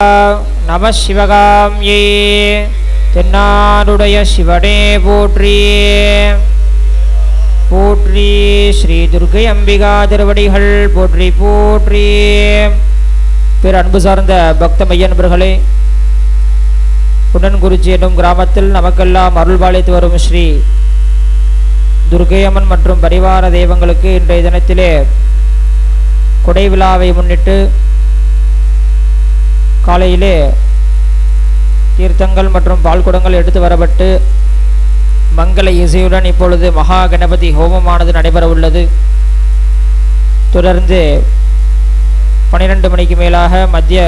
நம சிவகாமியே. தென்னாடுடைய சிவனே போற்றி. போற்றி ஸ்ரீ துர்கை அம்பிகா திருவடிகள் போற்றி போற்றி. பிற அன்பு சார்ந்த பக்த மையன்பர்களே குண்டன்குறிச்சி என்னும் கிராமத்தில் நமக்கெல்லாம் அருள் பாலித்து வரும் ஸ்ரீ துர்கையம்மன் மற்றும் பரிவார தெய்வங்களுக்கு இன்றைய தினத்திலே கொடை விழாவை முன்னிட்டு காலையிலே தீர்த்தங்கள் மற்றும் பால்குடங்கள் எடுத்து வரப்பட்டு மங்கள இசையுடன் இப்பொழுது மகா கணபதி ஹோமமானது நடைபெற உள்ளது தொடர்ந்து பன்னிரண்டு மணிக்கு மேலாக மத்திய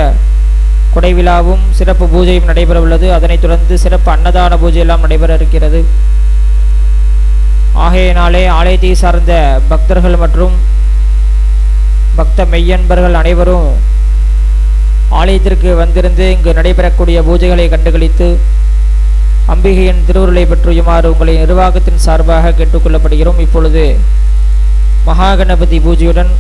குடை விழாவும் சிறப்பு பூஜையும் நடைபெற உள்ளது அதனைத் தொடர்ந்து சிறப்பு அன்னதான பூஜை எல்லாம் நடைபெற இருக்கிறது. ஆகையினாலே ஆலயத்தை சார்ந்த பக்தர்கள் மற்றும் பக்த மெய்யன்பர்கள் அனைவரும் ஆலயத்திற்கு வந்திருந்து இங்கு நடைபெறக்கூடிய பூஜைகளை கண்டுகளித்து அம்பிகையின் திருவுருளை பற்றியுமாறு உங்களை நிர்வாகத்தின் சார்பாக கேட்டுக்கொள்ளப்படுகிறோம். இப்பொழுது மகாகணபதி பூஜையுடன்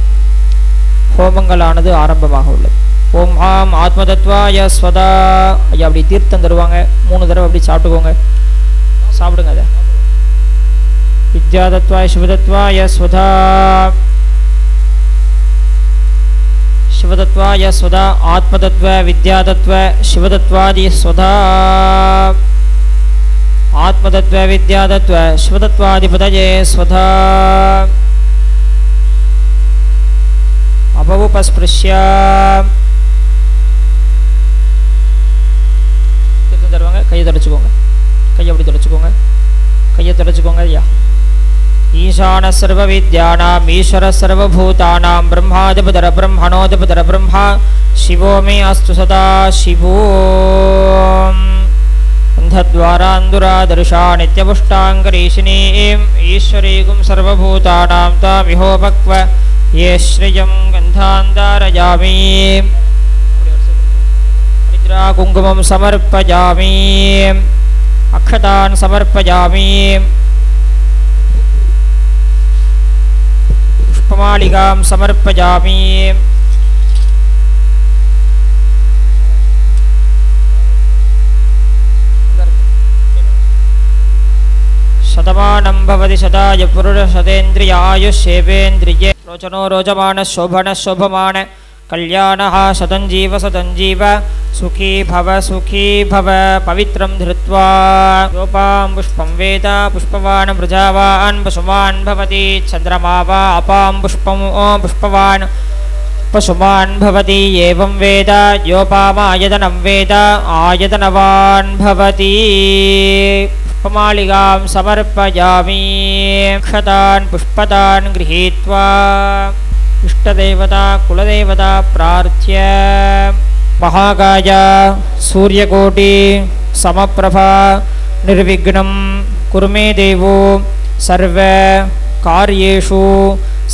ஹோமங்களானது ஆரம்பமாக உள்ளது. ஓம் ஆம் ஆத்மதத்வாய ஸ்வதா. ஐயா அப்படி தீர்த்தம் தருவாங்க. மூணு தடவை அப்படி சாப்பிட்டுக்கோங்க. சாப்பிடுங்க அதை. வித்யாதத்வாய சிவதத்வாய ஸ்வதா. शिवतत्वाय स्वदा आत्मतत्व विद्यातत्व शिवतत्वादि स्वधा आत्मतत्व विद्यातत्व शिवतत्वादिपतये स्वधा அபவுபஸ்பிருஷ்ய தீர்த்தம் தருவாங்க கையை தொடச்சிக்கோங்க கையை அப்படி தொடச்சிக்கோங்க கையை தொடச்சிக்கோங்க ஐயா ईशान सर्वविद्यानाम् ईश्वर सर्वभूतानां ब्रह्मादिपदर ब्रह्मणोदिपदर ब्रह्मा शिवो मे अस्तु सदा शिवो। अन्धद्वारान्दुरादर्शा नित्यपुष्टाङ्गरीशिनीम् ईश्वरीगुं सर्वभूतानां तामिहोपक्व ये श्रियं गन्धान्दारयामि हरिद्रा कुङ्कुमं समर्पयामि। अक्षतान् समर्पयामि पुष्पमालिकां समर्पयामि शतमानं भवति शताय पुरुषशतेन्द्रियायुष्येवेन्द्रिये रोचनो रोचमानः शोभनः शोभमान कल्याणः शतं जीव शतं जीव सुखी भव सुखी भव पवित्रं धृत्वा योपां पुष्पं वेद पुष्पवान् प्रजावान् पशुमान् भवति चन्द्रमा वा अपां पुष्पं पुष्पवान् पशुमान् भवति एवं वेद योपामायतनं वेद आयतनवान् भवति पुष्पमालिकां समर्पयामि क्षतान् पुष्पतान् गृहीत्वा इष्टदेवता कुलदेवता प्रार्थ्य। महाकाय सूर्यकोटि समप्रभा निर्विघ्नं। कुरु मे देवो सर्वकार्येषु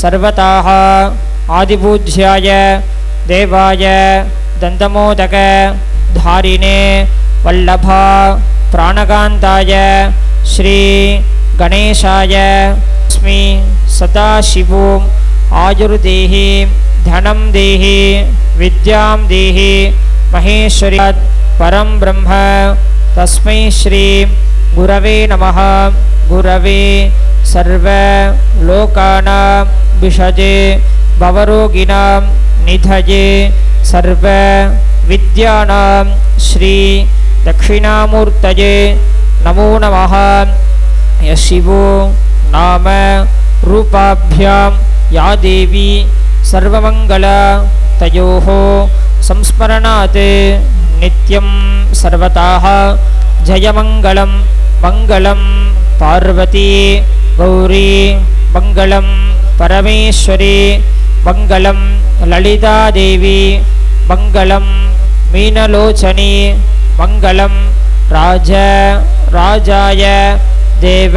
सर्वताः आदिपूज्याय देवाय दन्तमोदक धारिणे वल्लभा प्राणकान्ताय श्री गणेशाय अस्मि सदाशिवो आयुर्देहि धनं देहि विद्यां देहि महेश्वरात् परं ब्रह्म। तस्मै श्री गुरवे नमः। गुरवे सर्वलोकानां विषजे भवरोगिणां निधये सर्वविद्यानां श्री दक्षिणामूर्तये नमो नमः। यशिवो नाम रूपाभ्यां या देवी सर्वमङ्गला तयोः संस्मरणात् नित्यं सर्वताः जयमङ्गलं मङ्गलं पार्वती गौरी मङ्गलं परमेश्वरी मङ्गलं ललितादेवी मङ्गलं मीनलोचनी मङ्गलं राज राजाय देव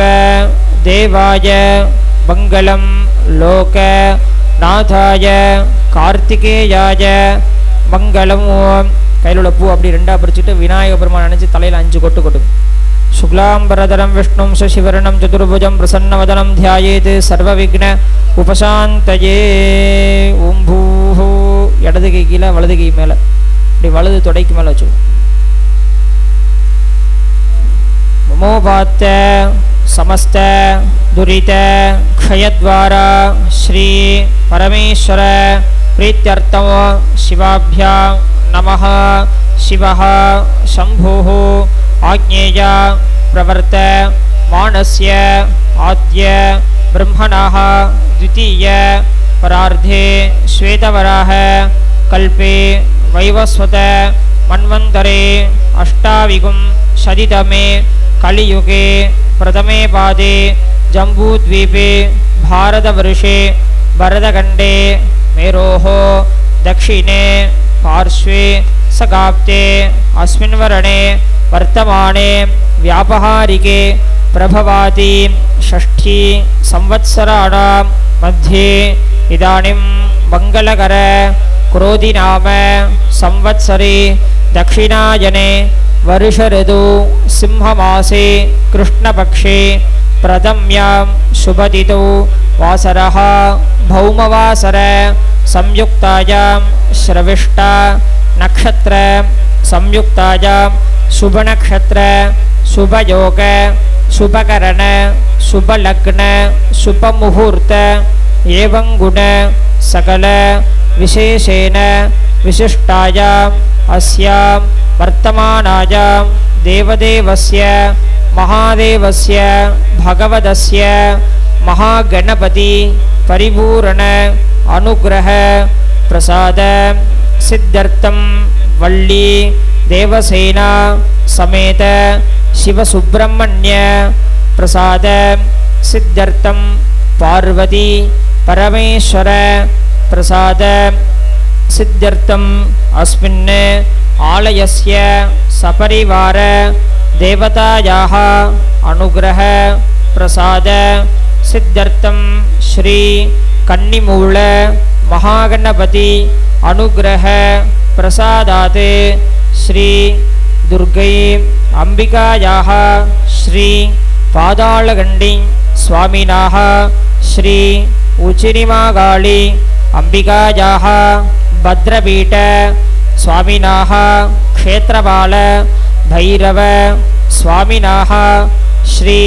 देवाय मङ्गलं லோகநாதாய கார்த்திகேயாய மங்களம் ஓம் கையில் உள்ள பூ அப்படி ரெண்டா பிரிச்சுட்டு விநாயக பெருமான் நினைச்சு தலையில அஞ்சு கொட்டு கொட்டு शुक्लाम्बरधरं विष्णुं शशिवर्णं चतुर्भुजं प्रसन्नवदनं ध्यायेत् सर्वविघ्न उपशान्तये ஓம் பூஹோ இடது கை கீழே வலது கை மேலே இப்படி வலது தொடைக்கு மேலே வச்சு ममोपात्य समस्त दुरित क्षयद्वारा श्री परमेश्वर प्रीत्यर्थम शिवाभ्यां नमः। शिवः शम्भुः आज्ञेय प्रवर्त मानस्य आद्य ब्रह्मणः द्वितीय परार्धे श्वेतवराह कल्पे वैवस्वत मन्वन्तरे अष्टाविगुं शदितमे कलियुगे प्रथमे पादे, जम्बूद्वीपे, भारतवर्षे, भरतखण्डे, मेरोः, दक्षिणे, पार्श्वे सगाप्ते अस्मिन् वर्णे वर्तमाने, व्यापहारिके प्रभवाति षष्ठी, संवत्सराणां मध्ये, इदानीं मङ्गलकर क्रोधिनाम, संवत्सरे, दक्षिणायने वर्षऋतु सिंहमासे कृष्णपक्षे प्रथम्यां शुभतिथौ वासरः भौमवासर संयुक्तायां श्रविष्टा नक्षत्र संयुक्तायां शुभनक्षत्र शुभयोग शुभकरण शुभलग्न शुभमुहूर्त एवं गुण सकल विशेषेण विशिष्टायाम् अस्यां वर्तमानायां देवदेवस्य महादेवस्य भगवदस्य महागणपति परिपूर्ण अनुग्रह प्रसाद सिद्ध्यर्थं वल्ली देवसेना समेत शिवसुब्रह्मण्य प्रसाद सिद्ध्यर्थं पार्वती परमेश्वर प्रसाद சித்தியர்த்தம். அஸ்மின் ஆலயஸ்ய சபரிவார தேவதாயாக அனுகிரக பிரசாத சித்தியர்த்தம் ஸ்ரீ கன்னிமூல மகாகணபதி அனுகிரக பிரசாதாத் ஸ்ரீ துர்கை அம்பிகாயாக ஸ்ரீ பாதாளகண்டி சுவாமினாக ஸ்ரீ உச்சிரிமாகாளி अम्बिकायाः भद्रपीठ स्वामिनाः क्षेत्रपाल भैरव स्वामिनाः श्री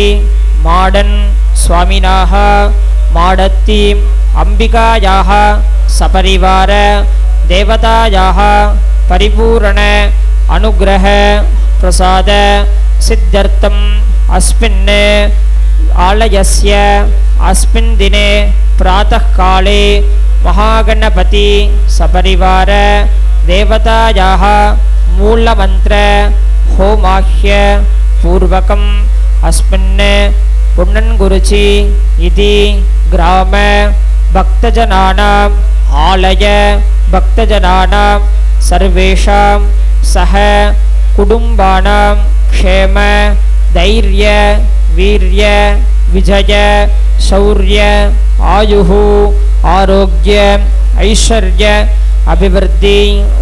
माडन् स्वामिनाः माडत्ति अम्बिकायाः सपरिवार देवतायाः परिपूर्ण अनुग्रह प्रसाद सिद्ध्यर्थम् अस्मिन् आलयस्य अस्मिन् दिने प्रातःकाले महागणपति सपरिवार देवतायाः मूलमन्त्र होमाह्य पूर्वकम् अस्मिन् पुण्णन्गुरुचि इति ग्राम भक्तजनानाम् आलय भक्तजनानां सर्वेषां सह कुटुम्बानां क्षेम धैर्य वीर्य विजय शौर्य आयुः ஆரோக்கிய ஐஸ்வர்ய அபிவிருத்தி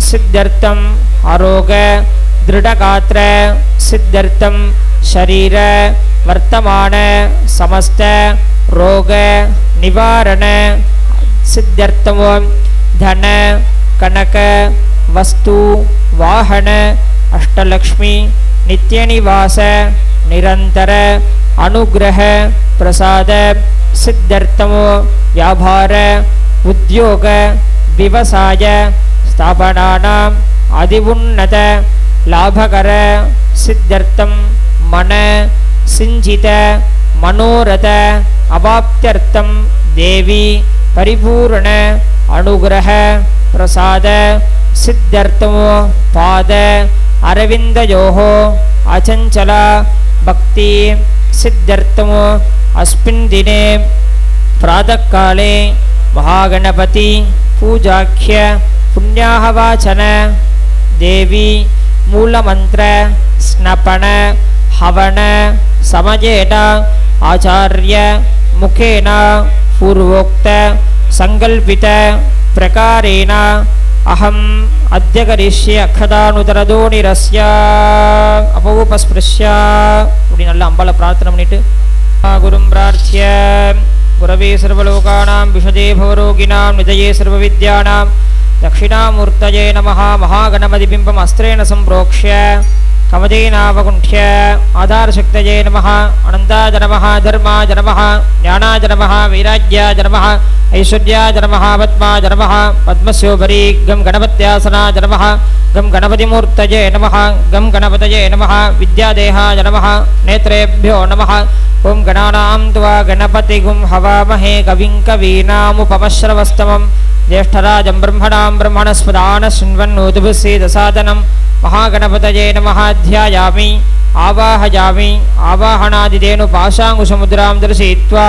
சித்தர்த்தம் ஆரோக திருடகாத்திர சித்தர்த்தம் ஷரீர வர்த்தமான சமஸ்த ரோக நிவாரண சித்தர்த்தமும் தன கனக வஸ்து வாகன அஷ்டலக்ஷ்மி நித்தியநிவாச நிரந்தர அனுகிரக பிரசாத सिद्ध्यर्थम। व्यापार उद्योग व्यवसाय स्थापनानाम् अधिउन्नत लाभकर सिद्ध्यर्थं मन सिञ्चित मनोरथ अवाप्त्यर्थं देवी परिपूर्ण अनुग्रह प्रसाद सिद्ध्यर्थं पाद अरविन्दयोः अचञ्चल भक्ति सिद्ध्यर्थम् अस्मिन् दिने प्रातःकाले महागणपति पूजाख्य पुण्याहवाचन देवी मूलमन्त्र स्नपन हवन समयेन आचार्य मुखेन पूर्वोक्त सङ्कल्पित प्रकारेण अहम् अद्य करिष्ये अक्षदानुतरदोणिरस्य अपौपस्पृश्य அப்படி நல்லா அம்பால பிரார்த்தனை பண்ணிட்டு गुरुं प्रार्थ्य गुरवे सर्वलोकानां विशदे भवरोगिणां निजये सर्वविद्यानां दक्षिणामूर्तये नमः महा सम्प्रोक्ष्य कवदेनावकुण्ठ्य आधारशक्तये नमः अनन्ताय नमः धर्माय नमः ज्ञानाय नमः वैराग्याय नमः ऐश्वर्याय नमः पद्माय नमः पद्मस्योपरि गं गणपत्यासनाय नमः गं गणपतिमूर्तये नमः गं गणपतये नमः विद्यादेहाय नमः नेत्रेभ्यो नमः ॐ गणानां त्वा गणपतिगुं हवामहे कविं कवीनामुपमश्रवस्तमं ज्येष्ठराजं ब्रह्मणां ब्रह्मणस्पदान शृण्वन्नोतुभिस्सीदसादनं महागणपतये नमः ध्यायामि आवाहयामि आवाहनादिदेनुपाशाङ्कुशमुद्रां दर्शयित्वा,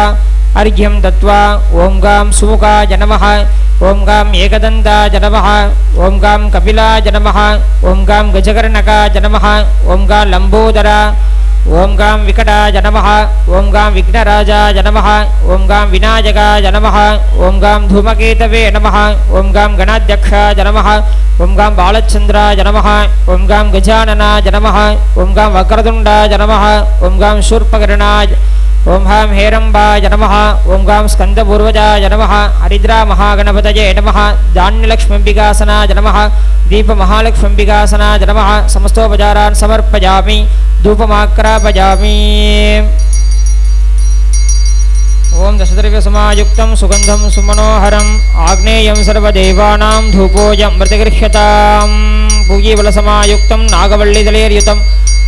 अर्घ्यं दत्त्वा ॐ गां सुमुखाय नमः ॐ गां एकदन्ताय नमः ॐ गां कपिलाय नमः ॐ गां गजकर्णकाय नमः ॐ गां लम्बोदरा ॐ गां विकटाय नमः ॐ गां विघ्नराजाय नमः ॐ गां विनायकाय नमः ॐ गां धूमकेतवे नमः ॐ गां गणाध्यक्षाय नमः ॐ गां बालचन्द्राय नमः ॐ गां गजाननाय नमः ॐ गां वक्रतुण्डाय नमः ॐ गां शूर्पकर्णाय ॐ हाँ हेरम्बाय नमः। ॐ गां स्कन्दपूर्वजाय नमः। हरिद्रामहागणपतये नमः। धान्यलक्ष्म्यम्बिकासनाय नमः। दीपमहालक्ष्म्यम्बिकासनाय नमः। समस्तोपचारान् समर्पयामि। धूपमाक्रापयामि। ॐ दशद्रव्यसमायुक्तं सुगन्धं सुमनोहरम्। आग्नेयं सर्वदेवानां धूपोऽयं प्रतिगृह्यतां पूगीबलसमायुक्तं नागवल्लिदलेर्युतं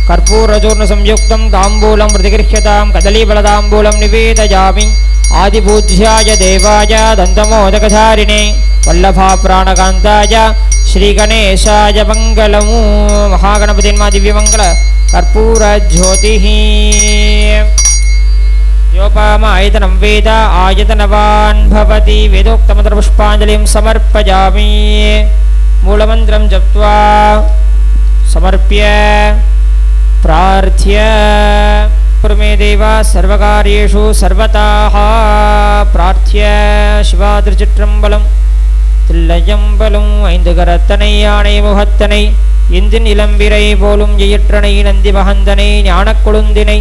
कर्पूरचूर्णसंयुक्तं ताम्बूलं प्रतिगृह्यतां कदलीबलताम्बूलं निवेदयामि। आदिपूज्याय देवाय दन्तमोदकधारिणे वल्लभाप्राणकान्ताय श्रीगणेशाय मङ्गलमु महागणपतिन्मा दिव्यमङ्गल कर्पूरज्योतिः। योपामायतनं वेद आयतनवान् भवति। वेदोक्तमन्त्रपुष्पाञ्जलिं समर्पयामि। मूलमन्त्रं जप्त्वा समर्प्य प्रार्थ्य पुरमे देव सर्वकार्येषु सर्वताः प्रार्थ्य சிவாதிருச்சிற்றம்பலம் தில்லையம்பலும் ஐந்து கரத்தனை யானை முகத்தனை இந்தின் இளம்பிரை போலும் எயிற்றனை நந்தி மகந்தனை ஞானக் கொழுந்தினை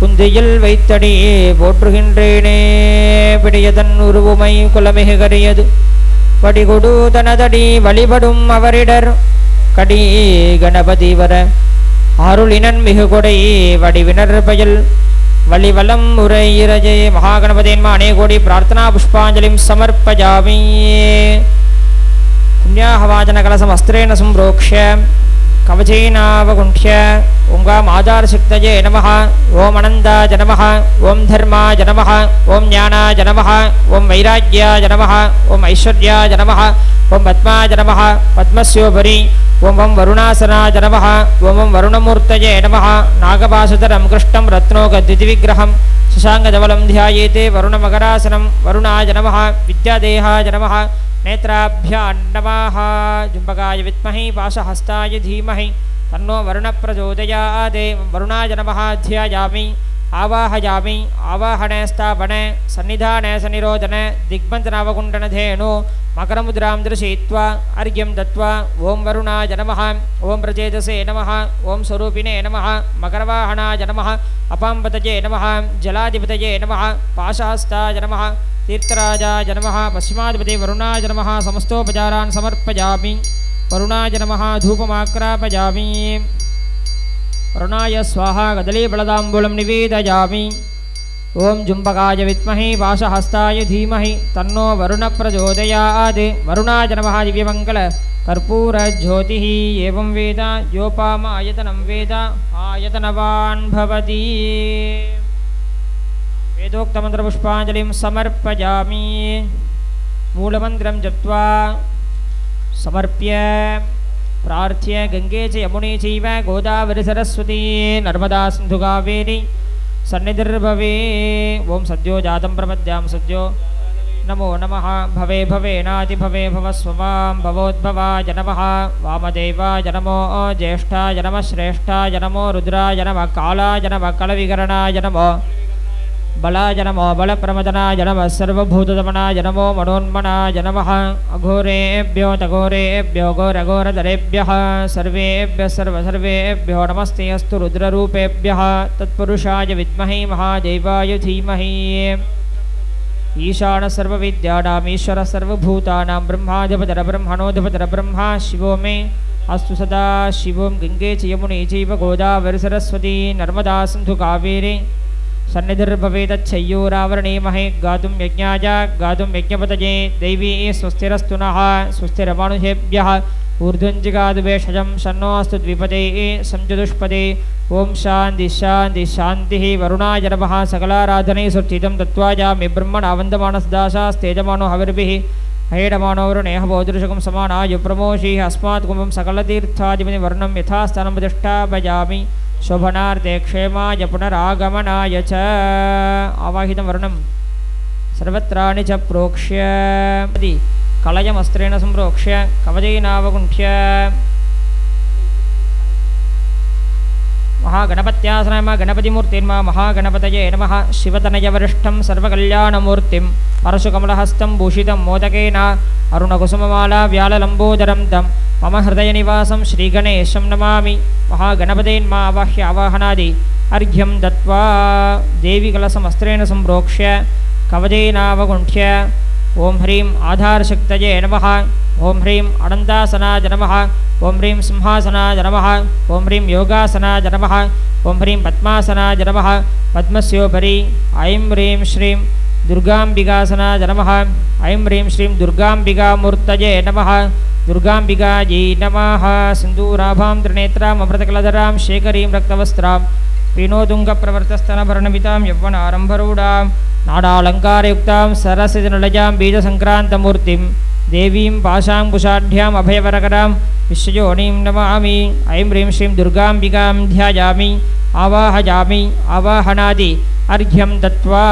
குந்தியில் வைத்தடியே போற்றுகின்றேனே பிடியதன் உருவுமை குலமிகு கரியது வடிகொடு தனதடி வழிபடும் அவரிடர் கடி கணபதி வர அருளினன் மிகு கொடை வடிவினர் பயல். வழிவலம் உரையிரஜே மகாகணபதேன்மா அநேகோடி பிரார்த்தனா புஷ்பாஞ்சலிம் சமர்ப்பஜாமி. புண்ணியாகவாஜன கலசம் அஸ்திரேன சம்பரோக்ஷ. ॐ गाम् आधारशक्तये नमः ॐ अनन्ताय नमः ॐ धर्माय नमः ॐ ज्ञानाय नमः ॐ वैराग्याय नमः ॐ ऐश्वर्याय नमः ॐ पद्माय नमः पद्मस्योपरि ॐ वं वरुणासनाय नमः ॐ वं वरुणमूर्तये नमः नागपाशधरं कृष्णं रत्नोगद्वितिविग्रहं शशाङ्गधवलं ध्यायेते वरुणमकरासनं वरुणाय नमः विद्यादेहाय नमः नेत्राभ्यान्नमाः जुम्बकाय विद्महे वासहस्ताय धीमहि। तन्नो वरुणप्रचोदयादे। वरुणाय नमः ध्यायामि। आवाहयामि आवाहने स्थापने सन्निधाने सनिरोधने दिग्बन्धनावकुण्डनधेनु मकरमुद्रां दर्शयित्वा, अर्घ्यं दत्त्वा ॐ वरुणाय नमः ॐ प्रचेतसे नमः ॐ स्वरूपिणे नमः, मकरवाहनाय नमः अपाम्पतये नमः, जलाधिपतये नमः पाशहस्ताय नमः, तीर्थराजाय नमः, पश्चिमाधिपति वरुणाय नमः, समस्तोपचारान् समर्पयामि, वरुणाय नमः, धूपमाक्रापयामि। वरुणाय स्वाहा कदली कदलीफलताम्बूलं निवेदयामि। ॐ जुम्बकाय विद्महे पाशहस्ताय धीमहि, तन्नो वरुणप्रचोदयात् वरुणाय नमः दिव्यमङ्गल कर्पूरज्योतिः एवं वेद योपाम आयतनं वेद, आयतनवान् भवति। वेदोक्तमन्त्रपुष्पाञ्जलिं समर्पयामि। मूलमन्त्रं जप्त्वा समर्प्य। प्रार्थ्य गंगे च यमुने चैव गोदावरि सरस्वती नर्मदा सिन्धु कावेरी सन्निधिर्भवे ॐ सद्यो जातं प्रपद्यां सद्यो। नमो नमः। भवे भवेनातिभवे भवस्वमां भवोद्भवाय नमः वामदेवाय नमो ज्येष्ठाय नमः श्रेष्ठाय नमो रुद्राय नमः कालाय नमः कलविकरणाय नमो। बलाय नमो बलप्रमदनाय नमः सर्वभूतदमनाय नमो मनोन्मनाय नमः। अघोरेभ्यो तघोरेभ्यो घोरघोरधरेभ्यः। सर्वेभ्यः सर्वसर्वेभ्यो नमस्ते अस्तु रुद्ररूपेभ्यः। तत्पुरुषाय विद्महे महादेवाय धीमहि। ईशान सर्वविद्यानाम् ईश्वर सर्वभूतानां ब्रह्माधिपतरब्रह्मणोऽधिपतरब्रह्मा शिवो मे। अस्तु सदा शिवं गङ्गे च यमुने चैव सरस्वती। नर्मदा सिन्धु कावेरी। सन्निधिर्भवेदच्छय्योरावरणे महे गातुं यज्ञाय गातुं यज्ञपतये दैवी स्वस्तिरस्तु नः स्वस्तिरमानुषेभ्यः ऊर्ध्वञ्जिगादुभेषजं शन्नोऽस्तु द्विपदे संजुदुष्पदे ॐ शान्ति शान्ति शान्तिः वरुणाय नमः सकलाराधने सुर्चितं दत्त्वाजामि ब्रह्मणा वन्दमानसदाशास्तेजमानो हविर्भिः। हेडमानोरुणेह बोदृशकं समानाय प्रमोषीः। अस्मात् कुम्भं सकलतीर्थादिपति वर्णं यथास्थानं प्रतिष्ठा भजामि। शोभनार्थे क्षेमाय पुनरागमनाय च। आवाहितं वर्णं सर्वत्राणि च प्रोक्ष्य। कलयमस्त्रेण सम्प्रोक्ष्य। कवचैनावकुण्ठ्य మహాగణపత్యాసనమ గణపతిమూర్తిర్మ మహాగణపతయే నమ. శివతనయవరిష్టం సర్వకల్యాణమూర్తిం అరసుకమలహస్తం భూషితం మోదకేన. అరుణకుసుమమాలా వ్యాళలంబోదరం తం మమ హృదయ నివాసం శ్రీగణేశం నమామి. మహాగణపతేన్మావాహ్య ఆవాహనాది. అర్ఘ్యం దత్వా. దేవికలసమస్త్రేణ సంప్రోక్ష్య. కవదేనావగుంఠ్య ॐ ह्रीं आधारशक्तये नमः। ॐ ह्रीं अनन्तासनाय नमः। ॐ ह्रीं सिंहासनाय नमः। ॐ ह्रीं योगासनाय नमः। ॐ ह्रीं पद्मासनाय नमः। पद्मस्योपरि ऐं ह्रीं श्रीं दुर्गाम्बिकासनाय नमः। ऐं ह्रीं श्रीं दुर्गाम्बिकामूर्तये नमः। दुर्गाम्बिकायै नमः। सिन्दूराभां, त्रिनेत्राम् शेखरीं रक्तवस्त्रां पीनोदुङ्गप्रवर्तस्तनभरणमितां यौवनारम्भरूढां नाडालङ्कारयुक्तां सरसिजनिलजां बीजसङ्क्रान्तमूर्तिं देवीं पाशाङ्कुशाढ्याम् अभयवरकरां विश्वयोनीं नमामि ऐं ह्रीं श्रीं दुर्गाम्बिकां ध्यायामि आवाहयामि आवाहनादि अर्घ्यं दत्त्वा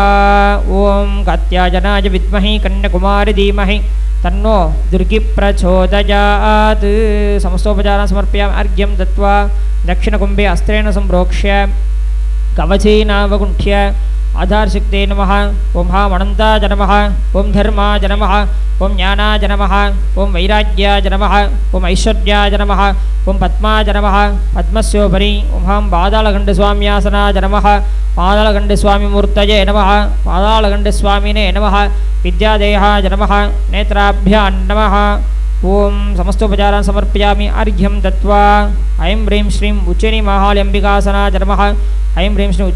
ॐ कात्यायनाय विद्महे कन्याकुमारि धीमहि तन्नो दुर्गि प्रचोदयात् समस्तोपचारान् समर्पयामि अर्घ्यं दत्त्वा दक्षिणकुम्भे अस्त्रेण सम्प्रोक्ष्य कवचेनावकुण्ठ्य आधारशक्ते नमः। ॐ हामनन्ताय नमः। ॐ धर्माय नमः। ॐ ज्ञानाय नमः। ॐ वैराग्याय नमः। ॐ ऐश्वर्याय नमः। ॐ पद्माय नमः। पद्मस्योपरि। ॐ हाँ पादालखण्डस्वाम्यासनाय नमः। पादालखण्डस्वामिमूर्तये नमः। पादालखण्डस्वामिने नमः। विद्यादेहाय नमः। नेत्राभ्यां नमः। ॐ समस्तोपचारान् समर्पयामि, अर्घ्यं दत्त्वा। ऐं ह्रीं श्रीं उच्चनिमाहाल्यम्बिकासनाय नमः। ऐं ह्रीं श्रीं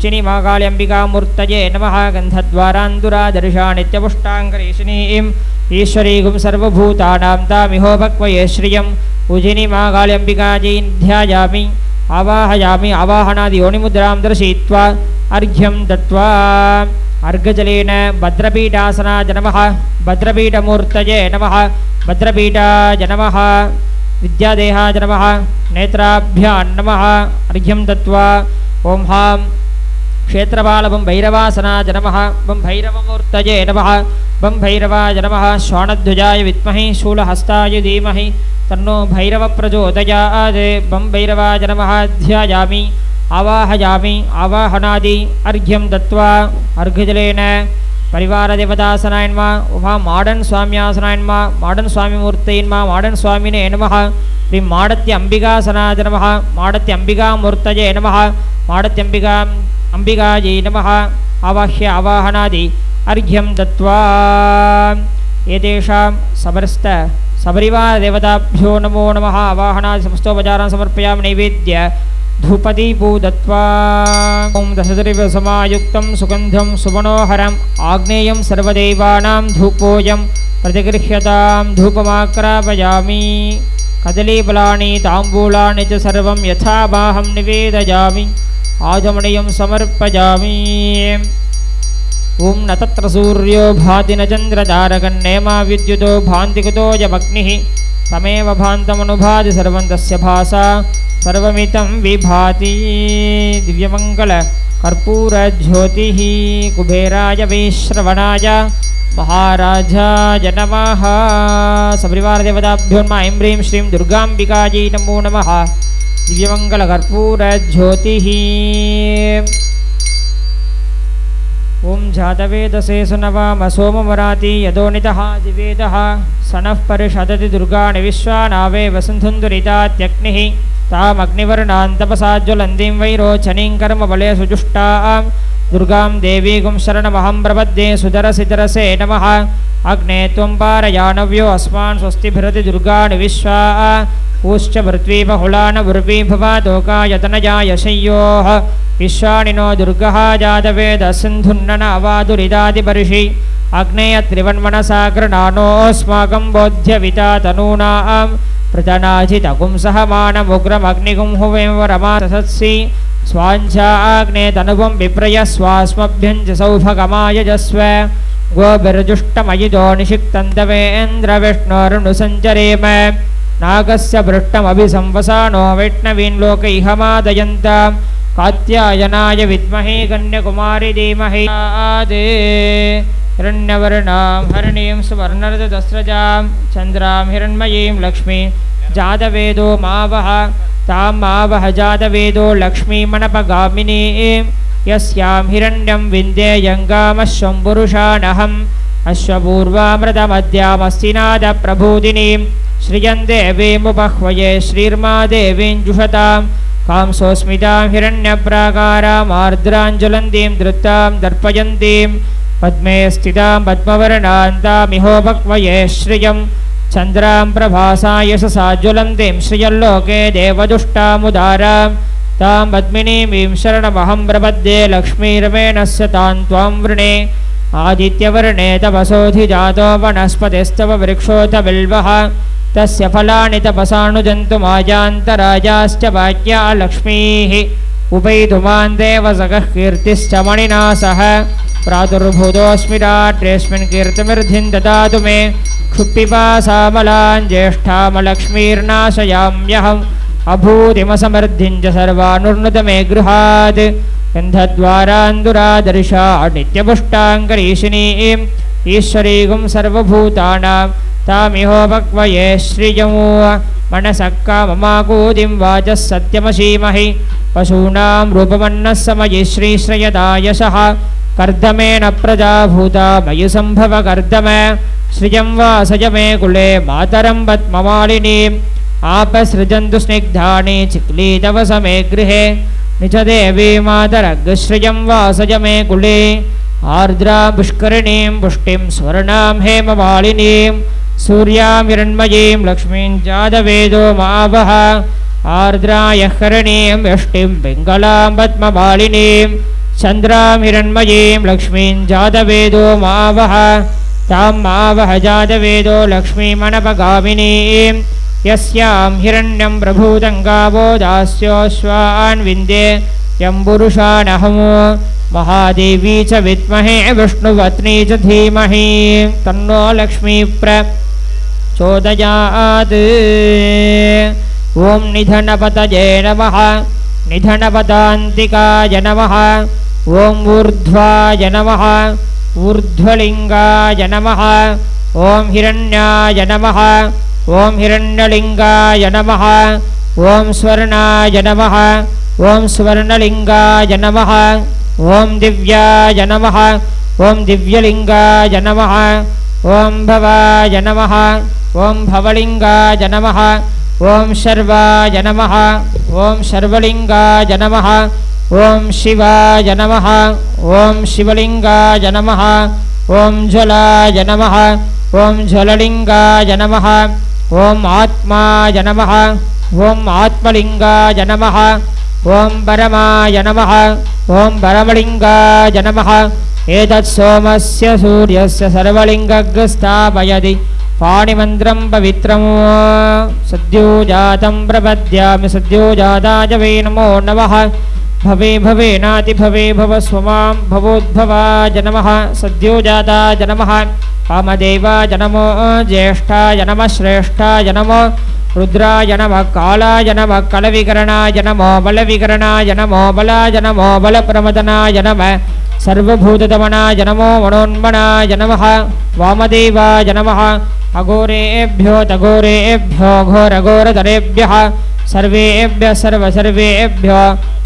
नमः। गन्धद्वारान्दुरादर्शा नित्यपुष्टाङ्करेशिनीम् ईश्वरीगुं सर्वभूतानां तामिहोभक्वये श्रियम् उजिनिमाकाल्यम्बिकाजीं ध्यायामि आवाहयामि आवाहनादि योनिमुद्रां दर्शयित्वा अर्घ्यं दत्त्वा। अर्घजलेन भद्रपीठासनाय नमः। भद्रपीठमूर्तये नमः। भद्रपीठाय नमः विद्यादेहाय नमः नेत्राभ्यां नमः, अर्घ्यं दत्त्वा ॐ हाँ। क्षेत्रपालवं भैरवासनाय नमः वं भैरवमूर्तये नमः वं भैरवाय नमः श्वाणध्वजाय विद्महे, शूलहस्ताय धीमहि, तन्नो भैरवप्रचोदयात् वं भैरवाय नमः ध्यायामि, आवाहयामि, आवाहनादि, अर्घ्यं ಪರಿವಾರ ದೇವದಾಸನಾಯನ್ಮ ಉಮಾ ಮಾಡನ್ ಸ್ವಾಮ್ಯಾಸನಾಯನ್ಮ ಮಾಡನ್ ಸ್ವಾಮಿ ಮೂರ್ತೈನ್ಮ ಮಾಡನ್ ಸ್ವಾಮಿನೇ ನಮಃ ಶ್ರೀ ಮಾಡತ್ಯ ಅಂಬಿಕಾಸನಾದ ನಮಃ ಮಾಡತ್ಯ ಅಂಬಿಕಾ ಮೂರ್ತಜೆ ನಮಃ ಮಾಡತ್ಯಂಬಿಕಾ ಅಂಬಿಕಾಜಿ ನಮಃ ಆವಾಹ್ಯ ಆವಾಹನಾದಿ ಅರ್ಘ್ಯಂ ದತ್ವಾ ಏತಾಂ ಸಮರ್ಸ್ತ ಸಬರಿವಾರ ದೇವತಾಭ್ಯೋ ನಮೋ ನಮಃ ಆವಾಹನಾದಿ ಸಮಸ್ತೋಪಚಾರಂ ಸಮರ್ಪಯಾಮಿ ನೈವೇದ್ಯ धूपदीपो दत्त्वा। ॐ दशद्रव्यसमायुक्तं सुगन्धं सुमनोहरम् आग्नेयं सर्वदेवानां धूपोऽयं प्रतिगृह्यतां धूपमाक्रापयामि कदलीफलानि ताम्बूलानि च सर्वं यथावाहं निवेदयामि। आचमनीयं समर्पयामि। ॐ न तत्र सूर्यो भाति न चन्द्रतारकन्नेमा विद्युतो भान्ति कुतोऽयमग्निः तमेव भान्तमनुभाति सर्वं तस्य भासा, सर्वमितं विभाति दिव्यमङ्गलकर्पूरज्योतिः कुबेराय वैश्रवणाय महाराजाय नमः सपरिवारदेवताभ्यो ऐं ह्रीं श्रीं दुर्गाम्बिकायै नमो नमः। दिव्यमङ्गलकर्पूरज्योतिः ఓం జాతవేదసే సునవామ సోమవరాతి యదోనితః దివేదః సనః పరిషదతి దుర్గాణి విశ్వానావే వసుంధుందురితాత్యగ్నిః తామగ్నివర్ణాంతపసాజ్వలందీం వైరోచనీం కర్మబలే సుజుష్టాం దుర్గాం దేవీగుం శరణమహం ప్రపద్యే సుదరసితరసే నమ అగ్నే త్వం పారయాణవ్యో అస్మాన్ స్వస్తిభిరతి దుర్గాణి విశ్వా भवादोकायतनजाय शय्योः विश्वाणि नो दुर्गः जातवेदसिन्धुन्नन अवादुरिदादिपर्षि अग्नेयत्रिवन्मनसा गृणानोऽस्माकं बोध्यविता तनूनां प्रजनाजितगुं सहमानमुग्रमग्निगुं हुवेवरमासत्सि स्वाञ्छाग्ने तनुवं विप्रय स्वास्मभ्यं च सौभगमाय जस्व। गोभिर्जुष्टमयिजो निषिक्तन्तवेन्द्रविष्णोरुणुसञ्चरेम नागस्य पृष्ठमभिसंवसानो वैष्णवीन् लोक इह मादयन्तां कात्यायनाय विद्महे कन्यकुमारि धीमहि। आदे। हिरण्यवर्णां हरिणीं सुवर्णरजतस्रजां चन्द्रां हिरण्मयीं लक्ष्मी। जातवेदो मावः तां मावह जातवेदो लक्ष्मीमणपगामिनीं यस्यां हिरण्यं विन्द्येयङ्गामश्वं पुरुषाणहम् अश्वपूर्वामृतमद्यामस्तिनादप्रभूदिनीं श्रियं देवीमुपह्वये श्रीर्मा देवीं जुषतां कांसोऽस्मितां हिरण्यप्राकारामार्द्राञ्ज्वलन्तीं धृतां दर्पयन्तीं पद्मे स्थितां पद्मवर्णान्तामिहोपक्वये श्रियं चन्द्रां प्रभासा यशसा ज्वलन्तीं श्रियल्लोके देवदुष्टामुदारां तां पद्मिनीमीं शरणमहं प्रपद्ये लक्ष्मीरमेणस्य तां त्वां वृणे आदित्यवर्णे तपसोऽधिजातो वनस्पतिस्तव वृक्षोऽथ बिल्वः तस्य फलानि तपसानुजन्तुमाजान्तराजाश्च वाक्या लक्ष्मीः उपैतुमान् देवसखः कीर्तिश्च मणिना सह। प्रादुर्भूतोऽस्मि रात्रेऽस्मिन् कीर्तिमिर्धिं ददातु मे। क्षुप्पिपासामलान् ज्येष्ठामलक्ष्मीर्नाशयाम्यहम्। अभूतिमसमर्धिं च सर्वानुर्नुत मे गृहात्। गन्धद्वारान्दुरादर्शा नित्यपुष्टाङ्करीशिनीम् ईश्वरीगुं सर्वभूतानां। तामिहोपक्वये श्रियं मनसः काममाकूतिं वाचः सत्यमशीमहि पशूनां रूपमन्नः समयि श्रीश्रयदा यशः कर्दमेन प्रजा भूता मयि सम्भव कर्दम श्रियं वासज मे कुले मातरं पद्ममालिनीम् आपसृजन्तु स्निग्धानि चिक्लीतव समे गृहे। निज देवी मातरग्श्रियं वासज मे कुले। आर्द्रा पुष्करिणीं पुष्टिं स्वर्णां हेममालिनीं। सूर्यां हिरण्मयीं लक्ष्मीं जातवेदो मावः आर्द्रायः हरिणीं यष्टिं पिङ्गलां पद्ममालिनीं चन्द्रां हिरण्मयीं लक्ष्मीं जातवेदो मावः तां मावह जातवेदो लक्ष्मीमणपगामिनीं यस्यां हिरण्यं प्रभूतं गावो दास्योऽश्वान् विन्दे यं महादेवी च विद्महे विष्णुपत्नी च धीमहि तन्नो लक्ष्मी प्रचोदयात् ॐ निधनपतये नमः निधनपदान्तिकाय नमः। ॐ ऊर्ध्वाय नमः, ऊर्ध्वलिङ्गाय नमः। ॐ हिरण्याय नमः, ॐ हिरण्यलिङ्गाय नमः। ॐ स्वर्णाय नमः, ॐ स्वर्णलिङ्गाय नमः। ॐ दिव्याय नमः, ॐ दिव्यलिङ्गाय नमः। ॐ भवाय नमः। ॐ भवलिङ्गाय नमः ॐ शर्वाय नमः ॐ शर्वलिङ्गाय नमः ॐ शिवाय नमः ॐ शिवलिङ्गाय नमः ॐ ज्वलाय नमः ॐ ज्वललिङ्गाय नमः ॐ आत्माय नमः ॐ आत्मलिङ्गाय नमः ॐ परमाय नमः ॐ परमलिङ्गाय नमः एतत् सोमस्य सूर्यस्य सर्वलिङ्गग्रस्थापयति पाणिमन्त्रं पवित्रम् सद्योजातं प्रपद्यामि सद्योजाताय वै नमो नमः। भवे भवेनातिभवे भव स्वमां भवोद्भवाय नमः। सद्योजाताय नमः। वामदेवाय नमो, ज्येष्ठाय नमः, श्रेष्ठाय नमो, रुद्राय नमः, कालाय नमः, कलविकरणाय नमो, बलविकरणाय नमो, बलाय नमो, बलप्रमदनाय नमः। सर्वभूतदमनाय नमो, मनोन्मनाय नमः। वामदेवाय नमः। अघोरेभ्यो तघोरेभ्यो घोरघोरतरेभ्यः सर्वेभ्यः सर्वसर्वेभ्यो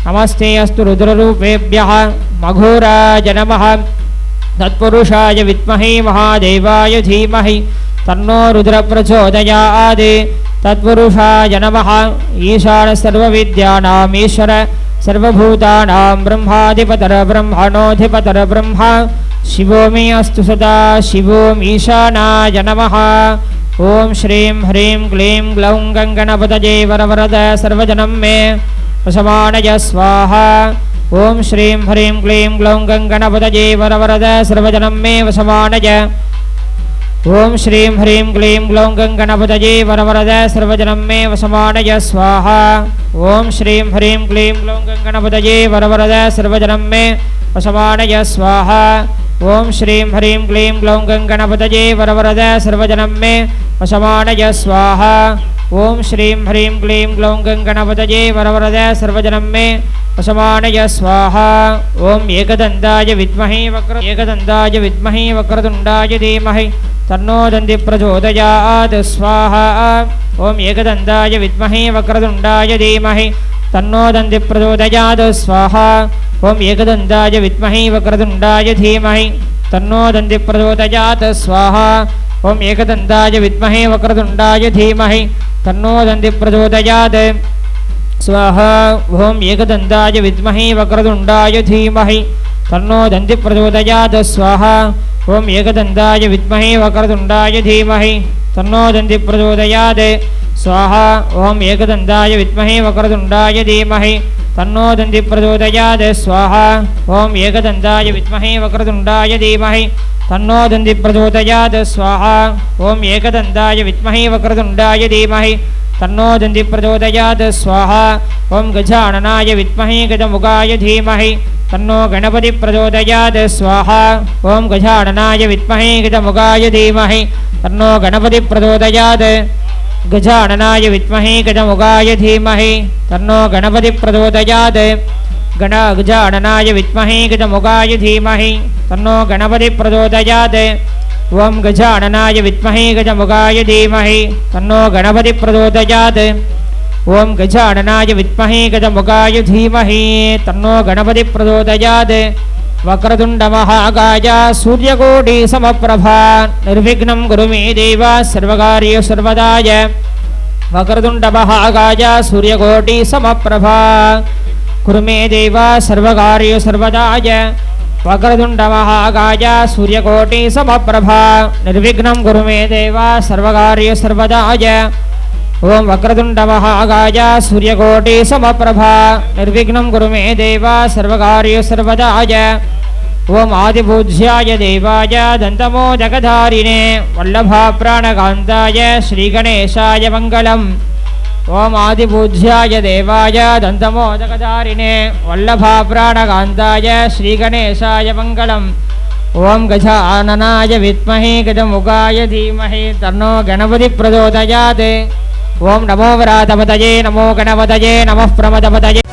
नमस्ते अस्तु रुद्ररूपेभ्यः मघोराज नमः। तत्पुरुषाय विद्महे महादेवाय धीमहि तन्नो रुद्रप्रचोदयात्। तत्पुरुषाय नमः। ईशान सर्वविद्यानामीश्वर सर्वभूतानां ब्रह्माधिपतरब्रह्मणोऽधिपतरब्रह्मा शिवो मे अस्तु सदा शिवोमीशानाय नमः। ॐ श्रीं ह्रीं क्लीं ग्लौं गङ्गणपतये वरवरद सर्वजनं मे वशमानय स्वाहा। ॐ श्रीं ह्रीं क्लीं ग्लौं गङ्गणपतये वरवरद सर्वजनं मे वशमानय ॐ श्रीं ह्रीं क्लीं ग्लौं गङ्गणपतये वरवरद सर्वजनं मे वशमानय स्वाहा। ॐ श्रीं ह्रीं क्लीं ग्लौं गङ्गणपतये वरवरद सर्वजनं मे वशमानय स्वाहा। ॐ श्रीं ह्रीं क्लीं ग्लौं गङ्गणपतये वरवरद सर्वजनं मे वशमानय स्वाहा। ॐ श्रीं ह्रीं क्लीं ग्लौं गङ्गणपतये वरवरद सर्वजनं मे वशमानय स्वाहा। ॐ एकदन्ताय विद्महे वक्र एकदन्ताय विद्महे वक्रतुण्डाय धीमहि तन्नो दन्ति प्रचोदयात् स्वाहा। ॐ एकदन्ताय विद्महे वक्रतुण्डाय धीमहि तन्नो दन्ति प्रचोदयात् स्वाहा ॐ एकदन्ताय विद्महे वक्रतुण्डाय धीमहि तन्नो दन्ति प्रचोदयात् स्वाहा ॐ एकदन्ताय विद्महे वक्रतुण्डाय धीमहि तन्नो दन्ति प्रचोदयात् स्वाहा ॐ एकदन्ताय विद्महे वक्रतुण्डाय धीमहि तन्नो दन्ति प्रचोदयात् स्वाहा ॐ एकदन्ताय विद्महे वक्रतुण्डाय धीमहि तन्नो स्वाहा ॐ एकदन्ताय विद्महे वक्रतुण्डाय धीमहि तन्नो दन्ति प्रचोदयात् स्वाहा ॐ एकदन्ताय विद्महे वक्रतुण्डाय धीमहि तन्नो दन्ति प्रचोदयात् स्वाहा ॐ एकदन्ताय विद्महे वक्रतुण्डाय धीमहि तन्नो दन्ति प्रचोदयात् स्वाहा ॐ गजाननाय विद्महे गजमुगाय धीमहि तन्नो गणपति प्रचोदयात् स्वाहा ॐ गजाननाय विद्महे गजमुगाय धीमहि तन्नो गणपति प्रचोदयात् गजाननाय विद्महे गजमुगाय धीमहि, तन्नो गणपति प्रचोदयात् गण गजाननाय विद्महे गजमुगाय धीमहि, तन्नो गणपति प्रचोदयात् ॐ गजाननाय विद्महे गजमुगाय धीमहि, तन्नो गणपति प्रचोदयात् ॐ गजाननाय विद्महे गजमुगाय धीमहि, तन्नो गणपति प्रचोदयात् वक्रतुण्डमहागाय सूर्यकोटिसमप्रभा निर्विघ्नं गुरु मे देव सर्वकार्य सर्वदाय वक्रतुण्डमहागाय सूर्यकोटिसमप्रभा कुरु मे देव सर्वकार्य सर्वदाय वक्रतुण्डमहागाय सूर्यकोटिसमप्रभा निर्विघ्नं सर्वदाय ॐ वक्रतुण्डमहागाय सूर्यकोटिसमप्रभा निर्विघ्नं कुरु मे देव, सर्वकार्य सर्वदाय। ॐ आदिपूज्याय देवाय दन्तमोदकधारिणे वल्लभाप्राणकान्ताय श्रीगणेशाय मङ्गलम्। ॐ आदिपूज्याय देवाय दन्तमोदकधारिणे वल्लभाप्राणकान्ताय श्रीगणेशाय मङ्गलम्। ॐ गजाननाय विद्महे, गजमुगाय धीमहि, तन्नो गणपतिप्रचोदयात्। Om, namo berat apa tajin? Namo kenapa tajin? Namo berapa tamat?